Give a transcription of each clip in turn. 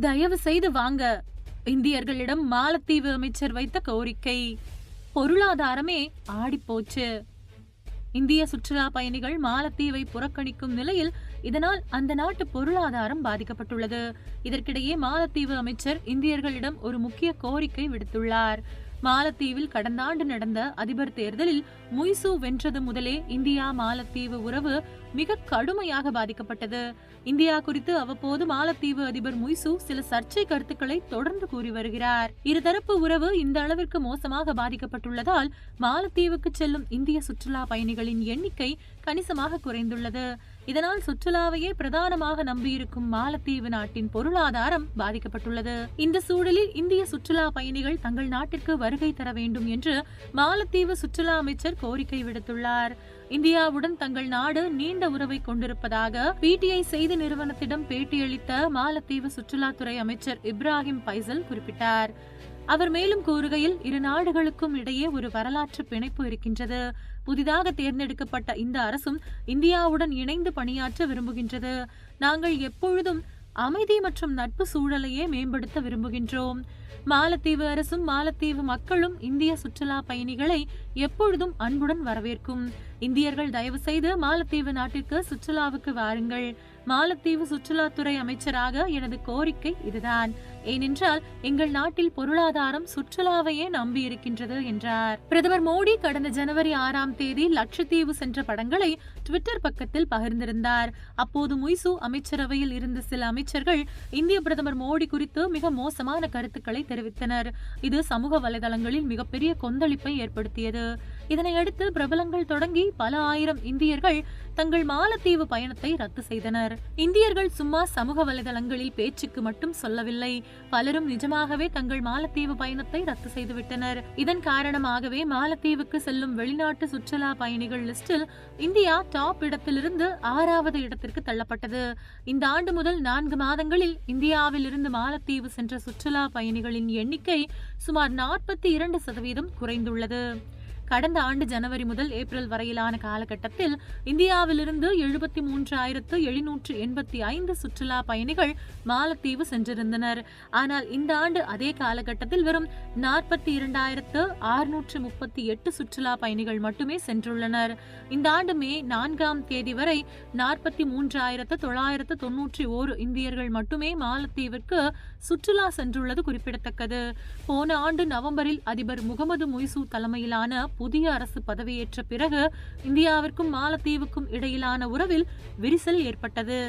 தயவு செய்து வாங்க. இந்தியர்களிடம் மாலத்தீவு அமைச்சர் வைத்த கோரிக்கை. பொருளாதாரமே ஆடிப்போச்சு இந்திய சுற்றுலா பயணிகள் மாலத்தீவை புறக்கணிக்கும் நிலையில் இதனால் அந்த நாட்டு பொருளாதாரம் பாதிக்கப்பட்டுள்ளது. இதற்கிடையே மாலத்தீவு அமைச்சர் இந்தியர்களிடம் ஒரு முக்கிய கோரிக்கை விடுத்துள்ளார். மாலத்தீவில் கடந்த ஆண்டு நடந்த அதிபர் தேர்தலில் முய்சு வென்றது முதலே இந்தியா மாலத்தீவு உறவு மிக கடுமையாக பாதிக்கப்பட்டது. இந்தியா குறித்து அவ்வப்போது மாலத்தீவு அதிபர் முய்சு சில சர்ச்சை கருத்துக்களை தொடர்ந்து கூறி வருகிறார். இருதரப்பு உறவு இந்த அளவிற்கு மோசமாக பாதிக்கப்பட்டுள்ளதால் மாலத்தீவுக்கு செல்லும் இந்திய சுற்றுலா பயணிகளின் எண்ணிக்கை கணிசமாக குறைந்துள்ளது. இதனால் சுற்றுலாவையே பிரதானமாக நம்பியிருக்கும் மாலத்தீவு நாட்டின் பொருளாதாரம் பாதிக்கப்பட்டுள்ளது. இந்த சூழலில் இந்திய சுற்றுலா பயணிகள் தங்கள் நாட்டிற்கு வருகை தர வேண்டும் என்று மாலத்தீவு சுற்றுலா அமைச்சர் கோரிக்கை விடுத்துள்ளார். இந்தியாவுடன் தங்கள் நாடு நீண்ட உறவை கொண்டிருப்பதாக பிடிஐ செய்தி நிறுவனத்திடம் பேட்டியளித்த மாலத்தீவு சுற்றுலாத்துறை அமைச்சர் இப்ராஹிம் பைசல் குறிப்பிட்டார். அவர் மேலும் கூறுகையில் இரு நாடுகளுக்கும் இடையே ஒரு வரலாற்று பிணைப்பு இருக்கின்றது. புதிதாக தேர்ந்தெடுக்கப்பட்ட இந்த அரசும் இந்தியாவுடன் இணைந்து பணியாற்ற விரும்புகின்றது. நாங்கள் எப்பொழுதும் அமைதி மற்றும் நட்பு சூழலையே மேம்படுத்த விரும்புகின்றோம். மாலத்தீவு அரசும் மாலத்தீவு மக்களும் இந்திய சுற்றுலா பயணிகளை எப்பொழுதும் அன்புடன் வரவேற்கும். இந்தியர்கள் தயவு செய்து மாலத்தீவு நாட்டிற்கு சுற்றுலாவுக்கு வாருங்கள். மாலத்தீவு சுற்றுலாத்துறை அமைச்சராக எனது கோரிக்கை இதுதான். ஏனென்றால் எங்கள் நாட்டில் பொருளாதாரம் சுற்றுலாவையே நம்பி இருக்கின்றது என்றார். பிரதமர் மோடி கடந்த ஜனவரி ஆறாம் தேதி லட்சத்தீவு சென்ற படங்களை ட்விட்டர் பக்கத்தில் பகிர்ந்திருந்தார். அப்போது முய்சு அமைச்சரவையில் இருந்த சில அமைச்சர்கள் இந்திய பிரதமர் மோடி குறித்து மிக மோசமான கருத்துக்களை தெரிவித்தனர். இது சமூக வலைதளங்களில் மிகப்பெரிய கொந்தளிப்பை ஏற்படுத்தியது. இதனையடுத்து பிரபலங்கள் தொடங்கி பல ஆயிரம் இந்தியர்கள் தங்கள் மாலத்தீவு பயணத்தை ரத்து செய்தனர். இந்தியர்கள் சும்மா சமூக வலைதளங்களில் பேச்சுக்கு மட்டும் சொல்லவில்லை. பலரும் நிஜமாகவே தங்கள் மாலத்தீவு பயணத்தை ரத்து செய்துவிட்டனர். இதன் காரணமாகவே மாலத்தீவுக்கு செல்லும் வெளிநாட்டு சுற்றுலா பயணிகள் லிஸ்டில் இந்தியா டாப் இடத்திலிருந்து ஆறாவது இடத்திற்கு தள்ளப்பட்டது. இந்த ஆண்டு முதல் நான்கு மாதங்களில் இந்தியாவில் இருந்து மாலத்தீவு சென்ற சுற்றுலா பயணிகளின் எண்ணிக்கை சுமார் நாற்பத்தி இரண்டு சதவீதம் குறைந்துள்ளது. கடந்த ஆண்டு ஜனவரி முதல் ஏப்ரல் வரையிலான காலகட்டத்தில் இந்தியாவிலிருந்து எழுபத்தி மூன்றாயிரத்து எழுநூற்று எண்பத்தி ஐந்து சுற்றுலா பயணிகள் மாலத்தீவு சென்றிருந்தனர். ஆனால் இந்த ஆண்டு அதே காலகட்டத்தில் வெறும் நாற்பத்தி இரண்டாயிரத்து அறுநூற்று முப்பத்தி எட்டு சுற்றுலா பயணிகள் மட்டுமே சென்றுள்ளனர். இந்த ஆண்டு மே நான்காம் தேதி வரை நாற்பத்தி மூன்றாயிரத்து தொள்ளாயிரத்து தொன்னூற்றி ஓரு இந்தியர்கள் மட்டுமே மாலத்தீவிற்கு சுற்றுலா சென்றுள்ளது குறிப்பிடத்தக்கது. போன ஆண்டு நவம்பரில் அதிபர் முகமது முய்சு தலைமையிலான புதிய அரசு பதவியேற்ற பிறகு இந்தியாவிற்கும் மாலத்தீவுக்கும் இடையிலான உறவில் விரிசல் ஏற்பட்டது.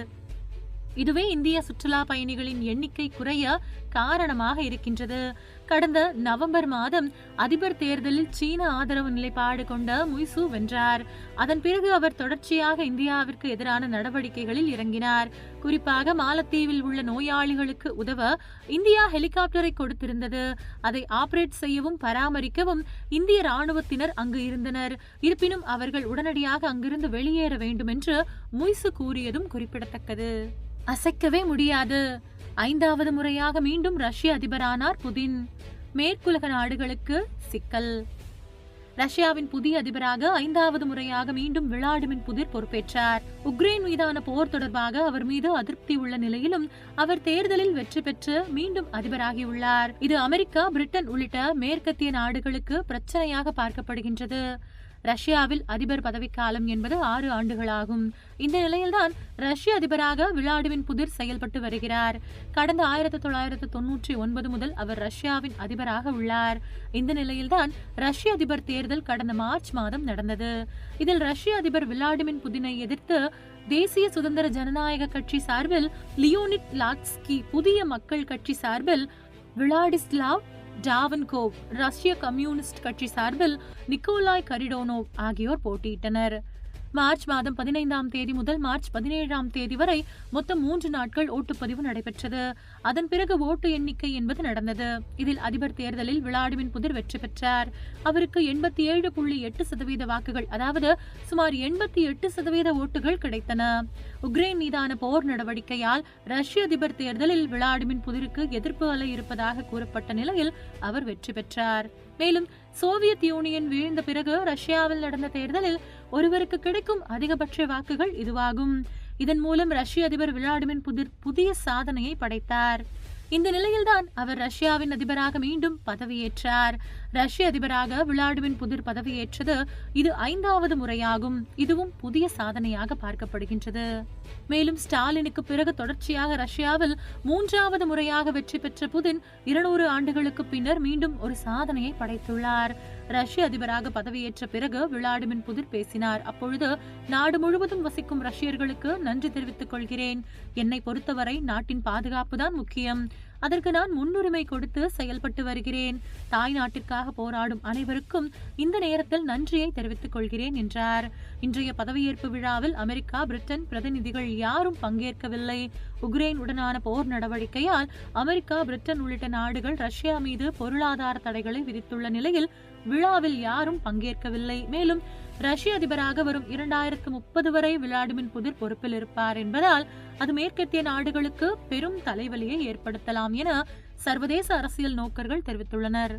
இதுவே இந்திய சுற்றுலா பயணிகளின் எண்ணிக்கை குறைய காரணமாக இருக்கின்றது. கடந்த நவம்பர் மாதம் அதிபர் தேர்தலில் சீன ஆதரவு நிலைப்பாடு கொண்ட முய்சு வென்றார். அதன் பிறகு அவர் தொடர்ச்சியாக இந்தியாவிற்கு எதிரான நடவடிக்கைகளில் இறங்கினார். குறிப்பாக மாலத்தீவில் உள்ள நோயாளிகளுக்கு உதவ இந்தியா ஹெலிகாப்டரை கொடுத்திருந்தது. அதை ஆபரேட் செய்யவும் பராமரிக்கவும் இந்திய ராணுவத்தினர் அங்கு இருந்தனர். இருப்பினும் அவர்கள் உடனடியாக அங்கிருந்து வெளியேற வேண்டும் என்று முய்சு கூறியதும் குறிப்பிடத்தக்கது. அசைக்கவே முடியாது. ஐந்தாவது முறையாக மீண்டும் ரஷ்ய அதிபரானார் புதின். மேற்குலக நாடுகளுக்கு சிக்கல். ரஷ்யாவின் புதிய அதிபராக ஐந்தாவது முறையாக மீண்டும் விளாடிமின் புதிர் பொறுப்பேற்றார். உக்ரைன் மீதான போர் தொடர்பாக அவர் மீது அதிருப்தி உள்ள நிலையிலும் அவர் தேர்தலில் வெற்றி பெற்று மீண்டும் அதிபராகியுள்ளார். இது அமெரிக்கா பிரிட்டன் உள்ளிட்ட மேற்கத்திய நாடுகளுக்கு பிரச்சனையாக பார்க்கப்படுகின்றது. ரஷ்யாவில் அதிபர் பதவிக்காலம் என்பது ஆறு ஆண்டுகளாகும். இந்த நிலையில்தான் ரஷ்ய அதிபராக விளாடிமின் புதிர் செயல்பட்டு வருகிறார். கடந்த ஆயிரத்தி தொள்ளாயிரத்து தொன்னூற்றி ஒன்பது முதல் அவர் ரஷ்யாவின் அதிபராக உள்ளார். இந்த நிலையில்தான் ரஷ்ய அதிபர் தேர்தல் கடந்த மார்ச் மாதம் நடந்தது. இதில் ரஷ்ய அதிபர் விளாடிமின் புதினை எதிர்த்து தேசிய சுதந்திர ஜனநாயக கட்சி சார்பில் லியோனிட் லாட்ஸ்கி புதிய மக்கள் கட்சி சார்பில் விளாடிஸ்லாவ் டாவன்கோவ் ரஷ்ய கம்யூனிஸ்ட் கட்சி சார்பில் நிக்கோலாய் கரிடோனோவ் ஆகியோர் போட்டியிட்டனர். மார்ச் மாதம் பதினைந்தாம் தேதி முதல் மார்ச் பதினேழாம் தேதி வரை மொத்தம் மூன்று நாட்கள் ஓட்டுப்பதிவு நடைபெற்றது. அதன் பிறகு ஓட்டு எண்ணிக்கை என்பது நடந்தது. இதில் அதிபர் தேர்தலில் விளாடிமின் புதிர் வெற்றி பெற்றார். அவருக்கு எண்பத்தி ஏழு புள்ளி எட்டு சதவீத வாக்குகள் அதாவது சுமார் எண்பத்தி எட்டு சதவீத ஓட்டுகள் கிடைத்தன. உக்ரைன் மீதான போர் நடவடிக்கையால் ரஷ்ய அதிபர் தேர்தலில் விளாடிமின் புதிருக்கு எதிர்ப்பு அலை இருப்பதாக கூறப்பட்ட நிலையில் அவர் வெற்றி பெற்றார். மேலும் சோவியத் யூனியன் வீழ்ந்த பிறகு ரஷ்யாவில் நடந்த தேர்தலில் ஒருவருக்கு கிடைக்கும் அதிகபட்ச வாக்குகள் இதுவாகும். இதன் மூலம் ரஷ்ய அதிபர் விளாடிமிர் புதிர் புதிய சாதனையை படைத்தார். இந்த நிலையில்தான் அவர் ரஷ்யாவின் அதிபராக மீண்டும் பதவியேற்றார். ரஷ்ய அதிபராக விளாடிமிர் புதிர் பதவியேற்றது இது ஐந்தாவது முறையாகும். இதுவும் புதிய சாதனையாக பார்க்கப்படுகின்றது. மேலும் ஸ்டாலினுக்கு பிறகு தொடர்ச்சியாக ரஷ்யாவில் மூன்றாவது முறையாக வெற்றி பெற்ற புதின் இருநூறு ஆண்டுகளுக்கு பின்னர் மீண்டும் ஒரு சாதனையை படைத்துள்ளார். ரஷ்ய அதிபராக பதவியேற்ற பிறகு விளாடிமிர் புதிர் பேசினார். அப்பொழுது நாடு முழுவதும் வசிக்கும் ரஷ்யர்களுக்கு நன்றி தெரிவித்துக் கொள்கிறேன். என்னை பொறுத்தவரை நாட்டின் பாதுகாப்பு தான் முக்கியம். அதற்கு நான் முன்னுரிமை கொடுத்து செயல்பட்டு வருகிறேன். தாய் நாட்டிற்காக போராடும் அனைவருக்கும் இந்த நேரத்தில் நன்றியை தெரிவித்துக் கொள்கிறேன் என்றார். இன்றைய பதவியேற்பு விழாவில் அமெரிக்கா பிரிட்டன் பிரதிநிதிகள் யாரும் பங்கேற்கவில்லை. உக்ரைன் உடனான போர் நடவடிக்கையால் அமெரிக்கா பிரிட்டன் உள்ளிட்ட நாடுகள் ரஷ்யா மீது பொருளாதார தடைகளை விதித்துள்ள நிலையில் விழாவில் யாரும் பங்கேற்கவில்லை. மேலும் ரஷ்ய அதிபராக வரும் இரண்டாயிரத்து முப்பது வரை விளாடிமின் புதிர் பொறுப்பில் இருப்பார் என்பதால் அது மேற்கத்திய நாடுகளுக்கு பெரும் தலைவலியை ஏற்படுத்தலாம் என சர்வதேச அரசியல் நோக்கர்கள் தெரிவித்துள்ளனர்.